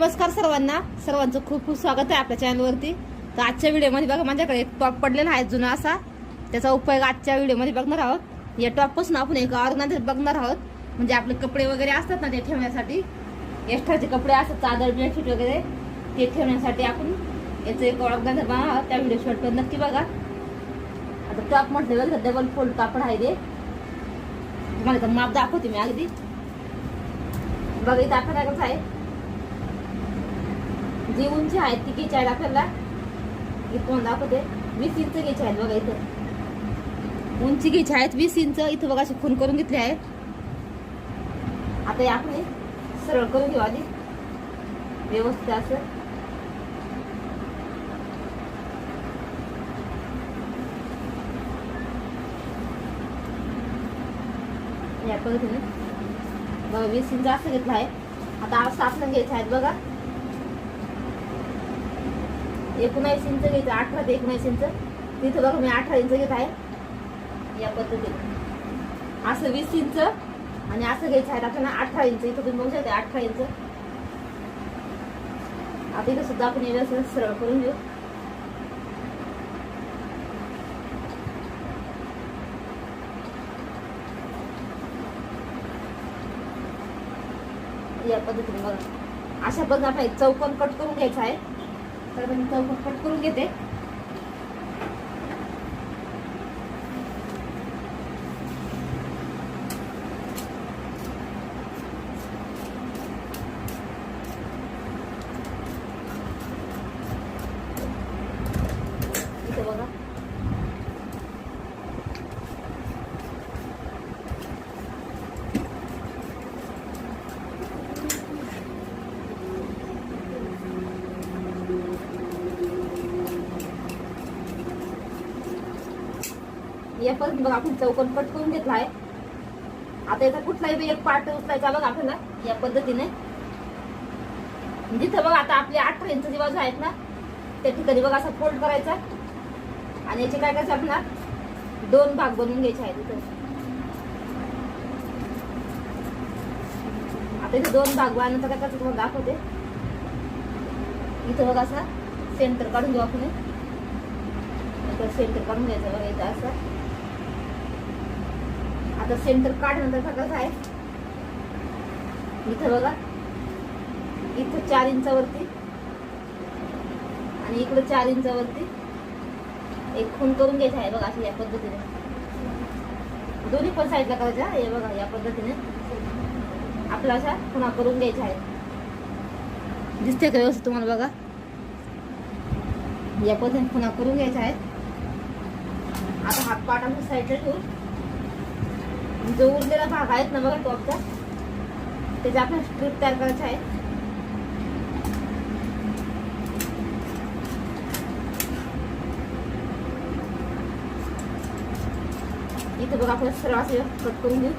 नमस्कार सर्वांना. सर्वांचं खूप खूप स्वागत आहे आपल्या चॅनलवरती तर आजच्या व्हिडिओमध्ये बघा माझ्याकडे एक टॉप पडलेला आहे जुना असा. त्याचा उपयोग आजच्या व्हिडिओमध्ये बघणार आहोत. या टॉपपासून आपण एक ऑर्गनायझर बघणार आहोत. म्हणजे आपले कपडे वगैरे असतात ना ते ठेवण्यासाठी. एक्स्ट्राचे कपडे असतात चादर बेडशीट वगैरे ते ठेवण्यासाठी आपण याचं एक ऑर्गनायझर बनवणार आहोत. त्या व्हिडिओ शॉटवर नक्की बघा. आता टॉप म्हटलं बघा डबल फोल्ड कापड आहे ते. तुम्हाला माप दाखवते मी अगदी. बघा इथं आपल्याला आहे. जी उंची आहे ती घ्यायची आहे आपल्याला इथून दाखवते? वीस इंच घ्यायची आहेत बघा इथं. उंची घ्यायची आहेत वीस इंच. इथं बघा अशी खून करून घेतली आहे आता हे आपण सरळ करून घेऊ आधी. व्यवस्थित असं. या पद्धतीने. बघा वीस इंच असं घेतलं आहे. आता असं असं घ्यायचं आहेत बघा. एकोणावीस इंच घ्यायचं अठरा ते एकोणावीस इंच. तिथं बघा मी अठरा इंच घेत आहे. या पद्धतीने. असं वीस इंच आणि असं घ्यायचं आहे. आपल्याला अठरा इंच. इथं तुम्ही बघू शकता अठरा इंच. आता इथं सुद्धा आपण व्यवस्थित सरळ करून घेऊ. या पद्धतीने बघा. अशा पद्धतीने आपण चौकन चौकोन कट करून घ्यायचा आहे. तर मी चौकट कट करून घेते इथं बघा या पद्धतीने बघा आपण चौकन कट करून घेतला आहे. आता याचा कुठलाही एक पार्ट उचलायचा बघा आपल्याला या पद्धतीने. जिथं बघा आता आपले आठ इंच बाजू आहेत ना त्या ठिकाणी बघा असा फोल्ड करायचा. आणि याचे काय करायचं आपल्याला दोन भाग बनवून घ्यायचे आहेत इथं. आता इथे दोन भाग बनवण्याचं काय करायचं तुम्हाला दाखवते. इथं बघा असा सेंटर काढून घेऊ आपण. सेंटर काढून घ्यायचं बघा इथं असं. आता सेंटर काढल्यानंतर कसा आहे इथं बघा. इथं चार इंचावरती. आणि इकडं चार इंचावरती. एक खून करून घ्यायचा आहे बघा अशा या पद्धतीने. दोन्ही पण साईडला करायच्या हे. बघा या पद्धतीने. आपल्या अशा खुणा करून घ्यायच्या आहेत दिसते का व्यवस्थित तुम्हाला बघा? या पद्धतीने खुणा करून घ्यायच्या आहेत आता हात पाठ आपण साईडला ठेवून जो उरलेला भाग आहेत ना बघा टॉपचा त्याच्या आपल्याला स्ट्रीप तयार करायचा आहे इथं बघा आपण सर्व असं कट करून घेऊ.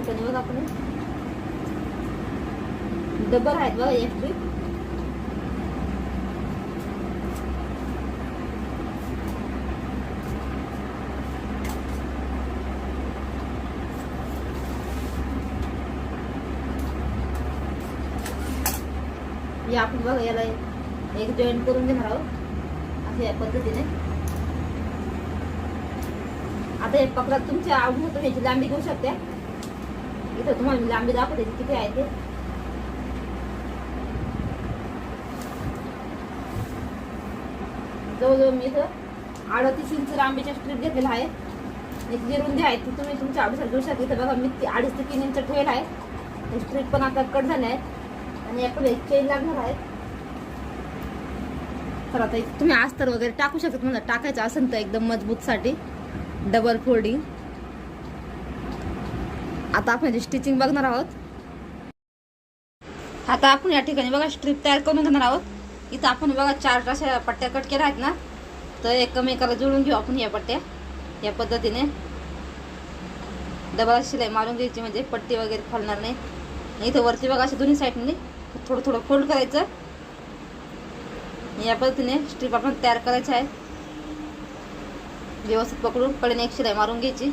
ठिकाणी बघा आपण डबल आहेत बघा एक ट्रीप या आपण बघा याला एक जॉईन करून घेणार आहोत. अशा या पद्धतीने. आता हे पकडा तुमच्या आवडीनुसार याची लांबी घेऊ शकते. इथं तुम्हाला मी लांबी दाखवते किती आहे ते. जवळजवळ मी इथं अडतीस इंच लांबीच्या स्ट्रीप घेतलेला आहे. एक जी रुंदी आहे ती तुम्ही तुमच्या आवडीनुसार घेऊ शकता इथं बघा मी ती अडीच ते तीन इंच ठेवल आहे. स्ट्रीप पण आता कट झाले आहेत. आणि याकडे चेन लागणार आहे. तर आता तुम्ही अस्तर वगैरे टाकू शकता म्हणजे टाकायचं असेल तर एकदम मजबूतसाठी. डबल फोल्डिंग आता आपण स्टिचिंग बघणार आहोत आता आपण या ठिकाणी बघा स्ट्रीप तयार करून घेणार आहोत. इथं आपण बघा चार अशा पट्ट्या कट केल्या आहेत ना. तर एकमेकाला जुळून घेऊ आपण या पट्ट्या या पद्धतीने. डबल शिलाई मारून घ्यायची म्हणजे पट्टी वगैरे खालणार नाही. इथं वरती बघा अशा दोन्ही साईडने थोडं थोडं फोल्ड करायचं. या पद्धतीने स्ट्रीप आपण तयार करायचं आहे. व्यवस्थित पकडून कडेने एक शिलाई मारून घ्यायची.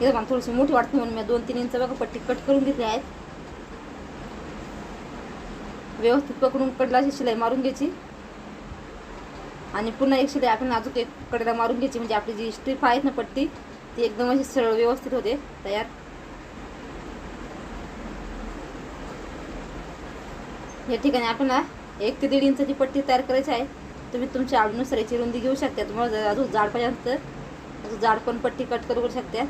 इथं मला थोडीशी मोठी वाटते म्हणून मी दोन तीन इंच बघा पट्टी कट करून घेतली आहेत. व्यवस्थित पकडून कडला अशी शिलाई मारून घ्यायची. आणि पुन्हा एक शिलाई आपण अजून एक कडेला मारून घ्यायची म्हणजे आपली जी स्ट्रीप आहेत ना पट्टी ती एकदम अशी सरळ व्यवस्थित होते तयार. या ठिकाणी आपल्याला एक ते दीड इंचाची पट्टी तयार करायची आहे तुम्ही तुमच्या आवडीनुसार याची रुंदी घेऊ शकता. तुम्हाला अजून जाड पाहिजे तर अजून जाड पण पट्टी कट करू शकता.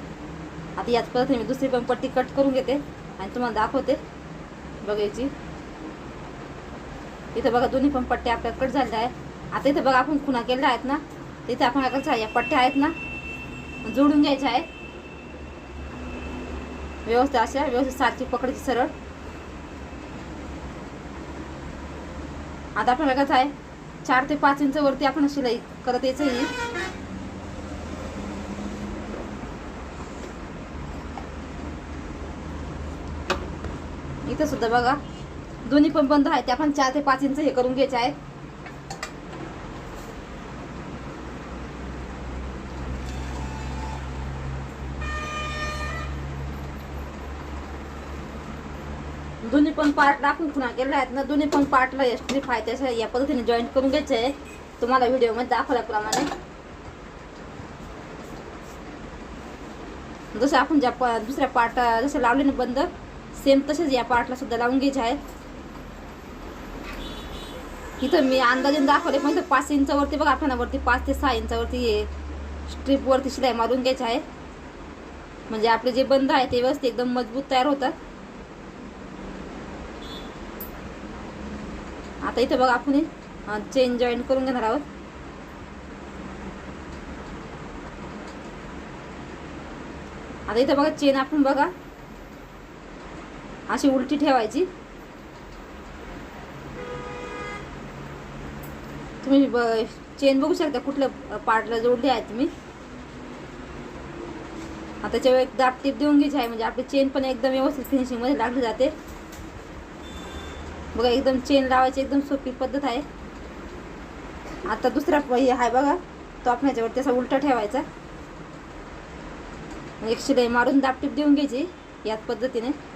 आता याच पद्धतीने मी दुसरी पण पट्टी कट करून घेते आणि तुम्हाला दाखवते. बघायची इथं बघा दोन्ही पण पट्ट्या आपल्या कट झालेल्या आहेत. आता इथं बघा आपण खुणा केलेल्या आहेत ना तिथे आपण काय करायचं या पट्ट्या आहेत ना जोडून घ्यायच्या आहे व्यवस्थित अशा व्यवस्थित सारखी पकडायची सरळ. आता आपल्याला कसं आहे चार ते पाच इंच वरती आपण शिलाई करत यायचं ही इथे सुद्धा बघा. दोन्ही पण बंद आहे ते आपण चार ते पाच इंच हे करून घ्यायचे आहे दोन्ही पण पार्ट दाखवून पुन्हा गेले आहेत. ना दोन्ही पण पार्टला स्ट्रीप आहे. त्याच्या या पद्धतीने जॉईंट करून घ्यायचे आहे. तुम्हाला व्हिडिओमध्ये दाखवल्याप्रमाणे जसं आपण ज्या दुसऱ्या पार्ट जसं लावले ना बंद सेम तसेच या पार्टला सुद्धा लावून घ्यायचे आहे इथं मी अंदाजून दाखवले पण इथं पाच इंचावरती बघा आपल्याला पाच ते सहा इंचावरती स्ट्रीपवरती शिलाई मारून घ्यायची आहे म्हणजे आपले जे बंद आहे ते व्यवस्थित एकदम मजबूत तयार होतात. आता इथं बघा आपण चेन जॉईन करून घेणार आहोत. आता इथं बघा चेन आपण बघा. अशी उलटी ठेवायची. तुम्ही ब- चेन बघू शकता कुठल्या पार्टला जोडली आहे तुम्ही. आता त्याच्यावर एक दाब टीप देऊन घ्यायची आहे म्हणजे आपली चेन पण एकदम व्यवस्थित फिनिशिंगमध्ये लागली जाते. बघा एकदम चेन लावायची एकदम सोपी पद्धत आहे. आता दुसरा हे आहे बघा तो आपण ह्याच्यावर त्याचा उलटा ठेवायचा. एक शिलाई मारून दापटीप देऊन घ्यायची याच पद्धतीने.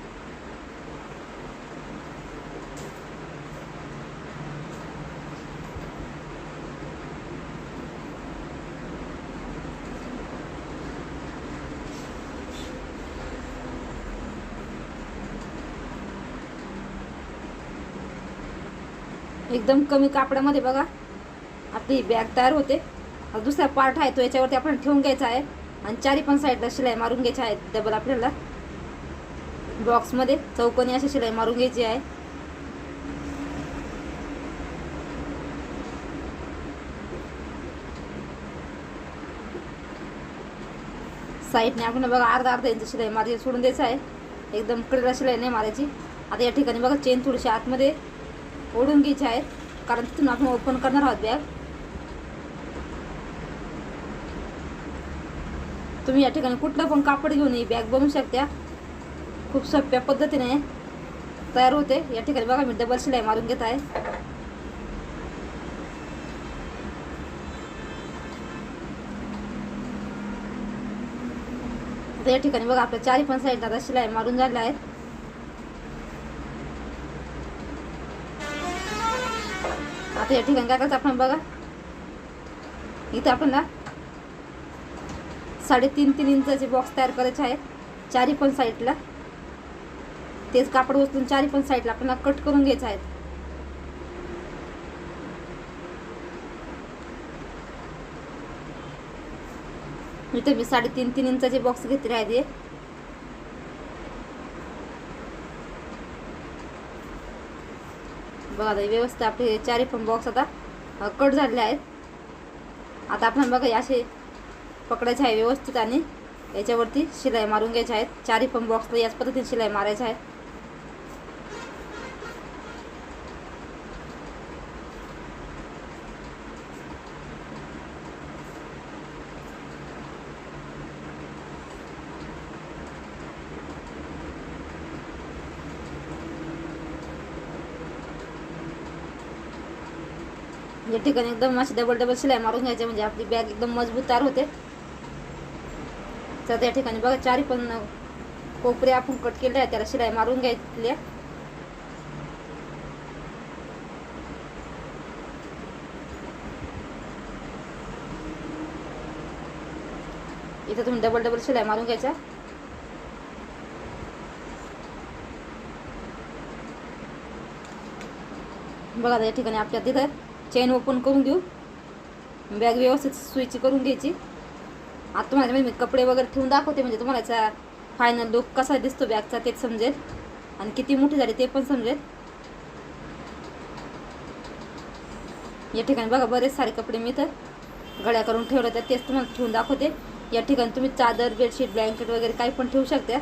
एकदम कमी कापडामध्ये बघा. आपली बॅग तयार होते. दुसरा पार्ट आहे तो याच्यावरती आपण ठेवून घ्यायचा आहे. आणि चारी पण साईडला शिलाई मारून घ्यायची आहे. डबल आपल्याला. बॉक्समध्ये चौकोनी अशी शिलाई मारून घ्यायची आहे. साईडने आपण बघा अर्धा अर्धा इंच शिलाई मारायची सोडून द्यायचं आहे. एकदम कडेला शिलाई नाही मारायची. आता या ठिकाणी बघा चेन थोडीशी आतमध्ये. ओढून घ्यायची आहेत कारण तिथून आपण ओपन करणार आहोत बॅग तुम्ही या ठिकाणी कुठलं पण कापड घेऊन ही बॅग बनवू शकता. खूप सोप्या पद्धतीने तयार होते. या ठिकाणी बघा मी डबल शिलाई मारून घेत आहे. या ठिकाणी बघा आपल्या चारी पण साईडला आता शिलाई मारून झाल्या आहेत. आता या ठिकाणी काय करायचं आपण बघा? इथं आपल्याला साडेतीन तीन इंचाचे बॉक्स तयार करायचे आहेत. चारी पण साईडला तेच कापड उचलून चारी पण साईडला आपल्याला कट करून घ्यायचं आहे इथं मी साडेतीन तीन इंचाचे बॉक्स घेतले आहेत बघा आता व्यवस्थित आपले चारी पण बॉक्स आता कट झालेले आहेत. आता आपण बघा असे पकडायचे आहे व्यवस्थित आणि याच्यावरती शिलाई मारून घ्यायच्या आहेत. चारही पण बॉक्सला याच पद्धतीने शिलाई मारायच्या आहेत. या ठिकाणी एकदम अशी डबल डबल शिलाई मारून घ्यायची म्हणजे आपली बॅग एकदम मजबूत तयार होते. तर त्या ठिकाणी बघा चारी पण कोपरे आपण कट केले आहे त्याला शिलाई मारून घ्यायची इथं तुम्ही डबल डबल शिलाई मारून घ्यायच्या. बघा त्या या ठिकाणी आपल्या तिथं चेन ओपन करून देऊ. बॅग व्यवस्थित सुईची करून घ्यायची. आता तुम्हाला म्हणजे मी कपडे वगैरे ठेवून दाखवते म्हणजे तुम्हाला याचा फायनल लुक कसा दिसतो बॅगचा तेच समजेल. आणि किती मोठी झाली ते पण समजेल. या ठिकाणी बघा बरेच सारे कपडे मी तर घड्या करून ठेवल्या तर तेच तुम्हाला ठेवून दाखवते. या ठिकाणी तुम्ही चादर बेडशीट ब्लँकेट वगैरे काही पण ठेवू शकता.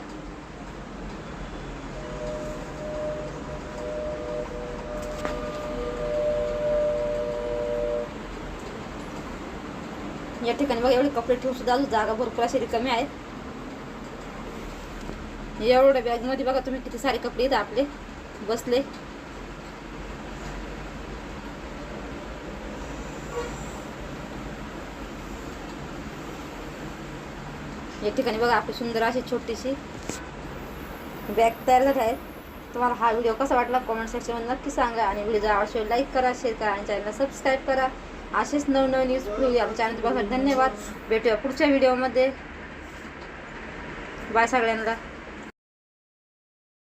या ठिकाणी बघा एवढे कपडे ठेवून सुद्धा जागा भरपूर अशी कमी आहेत. एवढ्या बॅगमध्ये बघा तुम्ही किती सारे कपडे आहेत आपले बसले. या ठिकाणी बघा आपली सुंदर अशी छोटीशी बॅग तयार झाली आहे. तुम्हाला हा व्हिडिओ कसा वाटला? कमेंट सेक्शनमध्ये नक्की सांगा आणि व्हिडिओ आवडशे लाईक करा शेअर करा आणि चॅनलला सबस्क्राईब करा. असेच नवनवीन न्यूज या चॅनल बघा. धन्यवाद. भेटूया पुढच्या व्हिडिओमध्ये बाय सगळ्यांना.